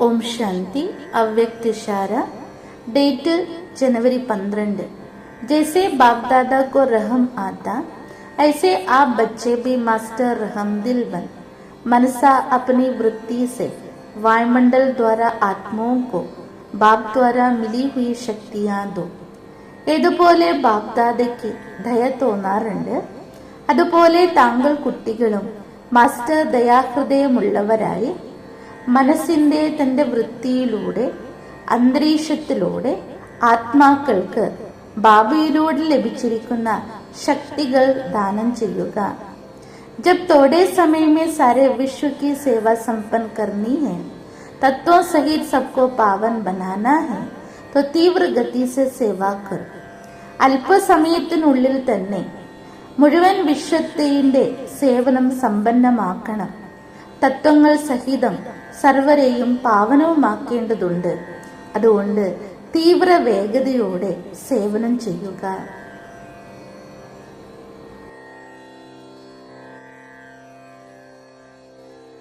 ओम शांति अव्यक्त इशारा डेट जनवरी पंद्रह जैसे बाप दादा को रहम आता ऐसे आप बच्चे भी मास्टर रहम दिल बन मनसा अपनी वृत्ति से वायुमंडल द्वारा आत्माओं को बाप द्वारा मिली हुई शक्तियां दो ഇതുപോലെ ബാപ്ദാദയ്ക്ക് ദയ തോന്നാറുണ്ട് അതുപോലെ താങ്കൾ കുട്ടികളും മാസ്റ്റർ ദയാഹൃദയമുള്ളവരായി മനസ്സിന്റെ തന്റെ വൃത്തിയിലൂടെ അന്തരീക്ഷത്തിലൂടെ ആത്മാക്കൾക്ക് ബാബയിലൂടെ ലഭിച്ചിരിക്കുന്ന ശക്തികൾ ദാനം ചെയ്യുക जब थोड़े समय में सारे विश्व की सेवा संपन्न करनी है तत्वों सहित सबको पावन बनाना है तो तीव्र गति से सेवा कर അല്പസമയത്തിനുള്ളിൽ തന്നെ മുഴുവൻ വിശ്വത്തിന്റെ സേവനം സമ്പന്നമാക്കണം തത്വങ്ങൾ സഹിതം സർവരെയും പാവനവുമാക്കേണ്ടതുണ്ട്. അതുകൊണ്ട് തീവ്ര വേഗതയോടെ സേവനം ചെയ്യുക.